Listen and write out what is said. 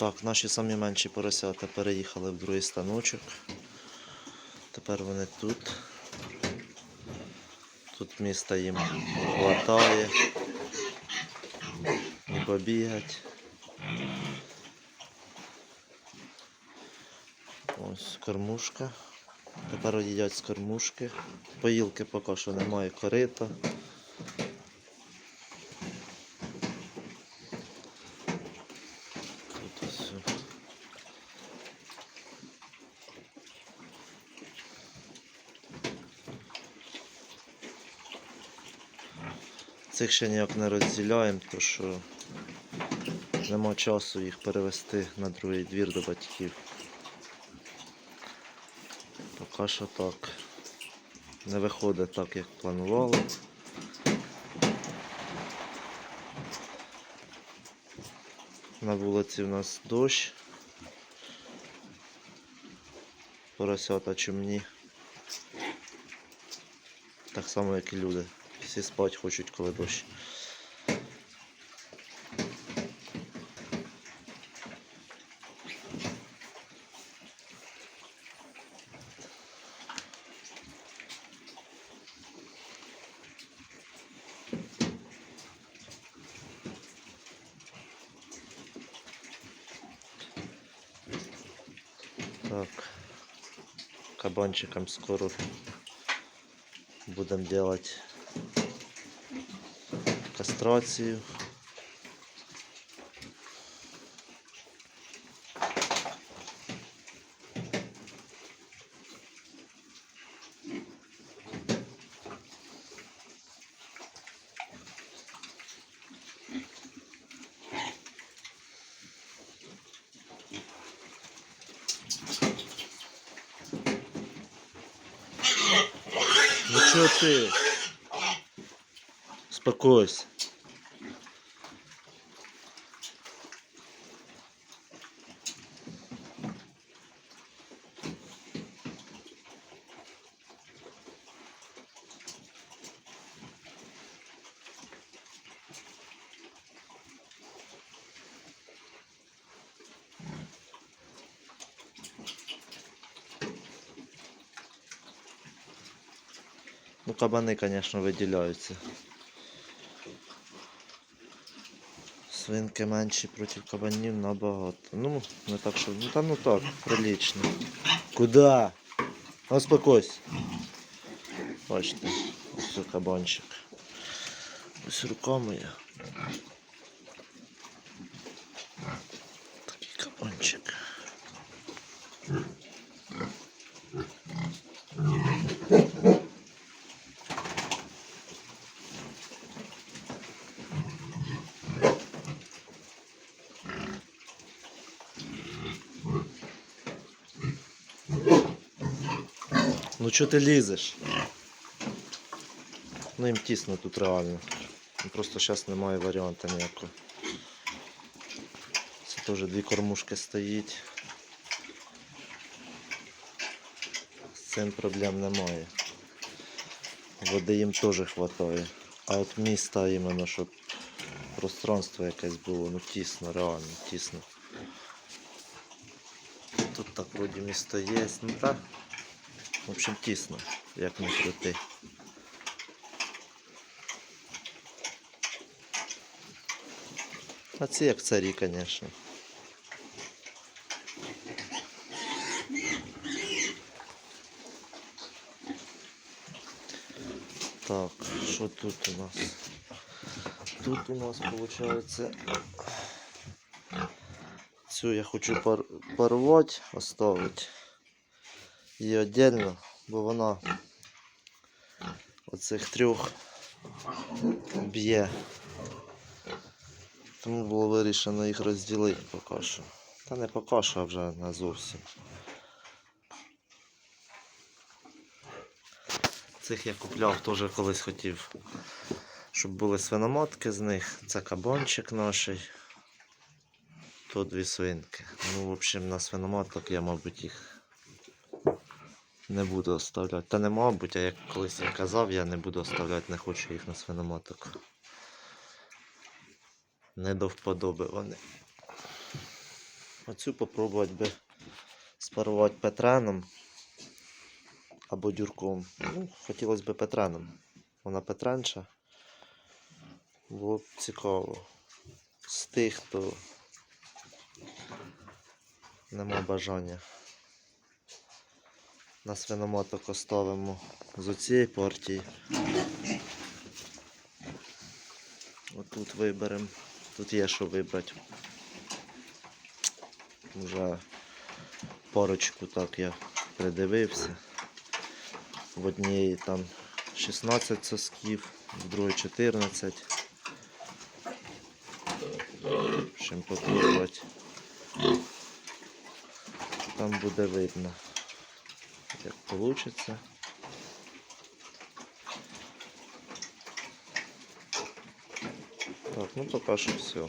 Так, наші самі менші поросята переїхали в другий станочок. Тепер вони тут. Тут міста їм хватає. І побігать. Ось кормушка. Тепер їдять з кормушки. Поїлки поки що немає корита. Тут ось. Цих ще ніяк не розділяємо, тому що нема часу їх перевести на другий двір до батьків. Поки що так. Не виходить так, як планували. На вулиці у нас дощ. Поросята чумні. Так само, як і люди. Всі спать хочуть, коли дощ. Так. Кабанчикам скоро будем делать кастрацию. Ну чё ты? Успокойся. Ну, кабани, конечно, виділяються. Свинки менші проти кабанів набагато. Ну, не так, що. Ну та ну так, прилічно. Куда? Ну, Успокойся. Бачите, ось це кабанчик. Ось рука моя. Такий кабанчик. Ну чого ти лізеш? Ну їм тісно тут реально. Ну, Просто зараз немає варіанту ніякого. Це теж дві кормушки стоїть. З цим проблем немає. Води їм теж вистачає. А от міста іменно, щоб пространство якесь було, ну тісно, реально тісно. Тут так вроді місто є, ну так. В общем, тісно, як не крути. А ці як царі, звісно. Так, що тут у нас? Тут у нас виходить. Цю я хочу пар парувати, оставити її віддільно, бо вона оцих трьох б'є. Тому було вирішено їх розділити поки що. Та не поки що, а вже не зовсім. Цих я купляв, теж колись хотів, щоб були свиноматки з них. Це кабанчик наш. Тут дві свинки. Ну, в общем, на свиноматок я, мабуть, їх не буду оставляти. Та не мабуть, а як колись я казав, я не буду оставляти, не хочу їх на свиноматок. Не до вподоби вони. Оцю попробувати би спарувати петреном або дюрком. Ну, хотілося б петреном. Вона петренша. Було б цікаво. З тих, хто нема бажання. На свиномоток оставимо з цієї партії. Отут виберемо. Тут є що вибрати. Вже парочку так я придивився. В одній там 16 сосків, в другій 14. Чим попробувати. Там буде видно, як вийде. Так, ну пока що все.